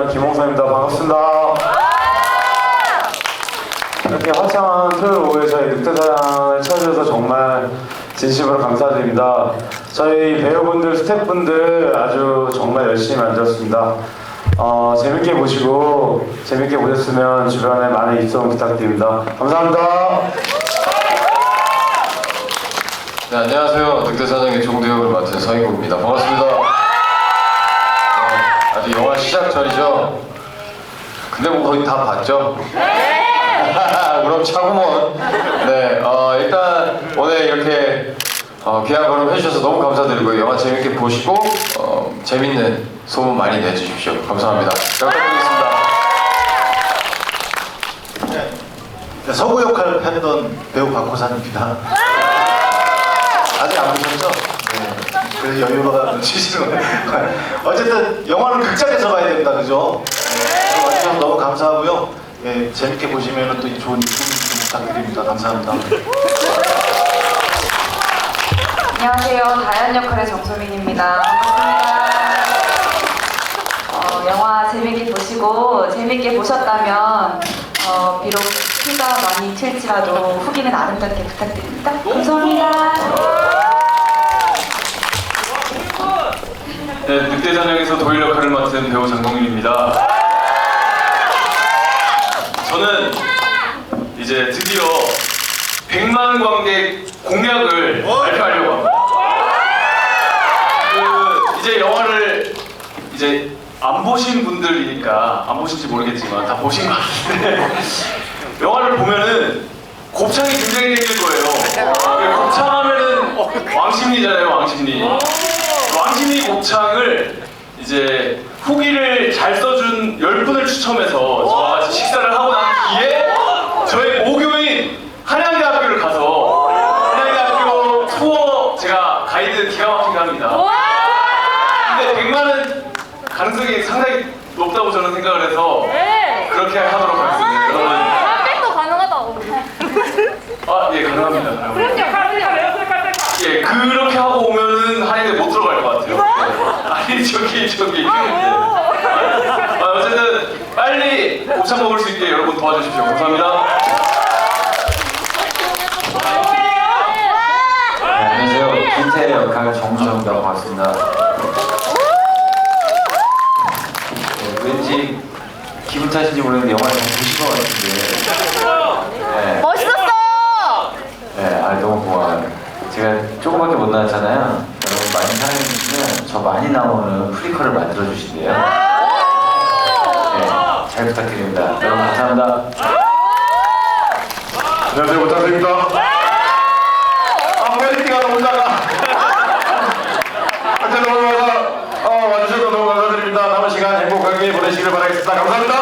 연출한 김홍선입니다. 반갑습니다. 이렇게 화창한 토요일 오후에 저희 늑대사랑을 찾아주셔서 정말 진심으로 감사드립니다. 저희 배우분들, 스태프분들 아주 정말 열심히 만들었습니다. 어, 재밌게 보시고 재밌게 보셨으면 주변에 많은 입소문 부탁드립니다. 감사합니다. 네, 안녕하세요. 늑대사장의 종대역을 맡은 서인국입니다. 반갑습니다. 전이죠? 근데 뭐 거의 다 봤죠? 네! 그럼 차구먼. 네, 어, 일단 오늘 이렇게 어, 귀한 걸음 해주셔서 너무 감사드리고 영화 재밌게 보시고 어, 재밌는 소문 많이 내주십시오. 감사합니다. 잘 부탁드리겠습니다. 네, 서구 역할을 했던 배우 박호산입니다. 아직 안 보셨죠? 네. 그래서 여유가 넘치시는 거예요. 어쨌든 영화는 극장에서 봐야 됩니다. 그죠? 네. 너무 감사하고요. 예, 재밌게 보시면 또 좋은 기쁨 부탁드립니다. 감사합니다. 안녕하세요. 다현 역할의 정소민입니다. 어, 영화 재밌게 보시고 재밌게 보셨다면 어, 비록 피가 많이 튈지라도 후기는 아름답게 부탁드립니다. 감사합니다. 네, 늑대사냥에서 도일 역할을 맡은 배우 장동민입니다. 저는 이제 드디어 100만 관객 공약을 발표하려고 합니다. 그 이제 영화를 이제 안 보신 분들이니까 안 보신지 모르겠지만 다 보신 것 같은데 영화를 보면은 곱창이 굉장히 생길 거예요. 곱창 하면은 왕심리잖아요, 왕심리. 왕심리 곱창을 이제 후기를 잘 써준 10분을 추첨해서 저와 같이 식사를 하고 난 뒤에 저의 모교인 한양대학교를 가서 한양대학교 투어 제가 가이드 기가 막히게 합니다. 근데 100만은 가능성이 상당히 높다고 저는 생각을 해서 그렇게 하도록 하겠습니다. 여러분. 도 가능하다고. 아, 예, 가능합니다. 가능합니다. 예, 그렇게 하고 오면은 한양대 못 들어갈 것 같아요. 네. 아니, 저기, 저기. 아, 어쨌든 빨리 곱창 먹을 수 있게 여러분 도와주십시오. 감사합니다. 네, 안녕하세요. 김태리 역할 정주정입니다. 반갑습니다. 네, 왠지 기분 탓인지 모르겠는데 영화를 잘 보신 것 같은데. 네, 멋있었어. 네, 아 너무 고마워요. 제가 조금밖에 못 나왔잖아요. 많이 사랑해주시면 저 많이 나오는 프리퀄을 만들어 주신대요. 네, 잘 부탁드립니다. 여러분 감사합니다. 안녕하세요. 부탁드립니다. 아, 퀄리티가 너무 작아. 어쨌든 오늘 와서 어, 와주셔서 너무 감사드립니다. 남은 시간 행복하게 보내시길 바라겠습니다. 감사합니다.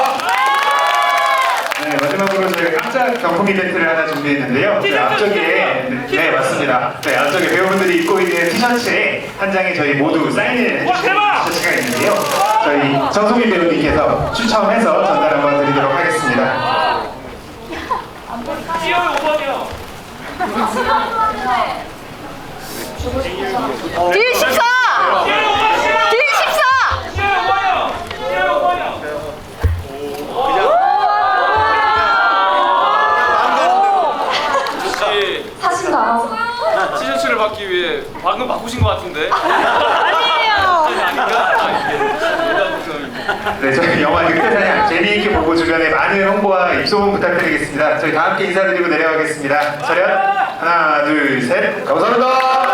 네, 마지막으로 저희가 깜짝 경품 이벤트를 하나 준비했는데요. 네, 앞쪽에 네 맞습니다. 네 앞쪽에 배우분들이 입고 있는 티셔츠에 한 장에 저희 모두 사인을 해주시는 티셔츠가 있는데요. 저희 정소민 배우님께서 추첨해서 전달 한번 드리도록 하겠습니다. 딜 14. 딜 14. 혹시 사신가요? 티셔츠를 받기 위해 방금 바꾸신 것 같은데? 아니에요. 아닌가? 아, 예. 네, 저희 영화 늑대사냥 재미있게 보고 주변에 많은 홍보와 입소문 부탁드리겠습니다. 저희 다 함께 인사드리고 내려가겠습니다. 차렷 하나 둘 셋. 감사합니다.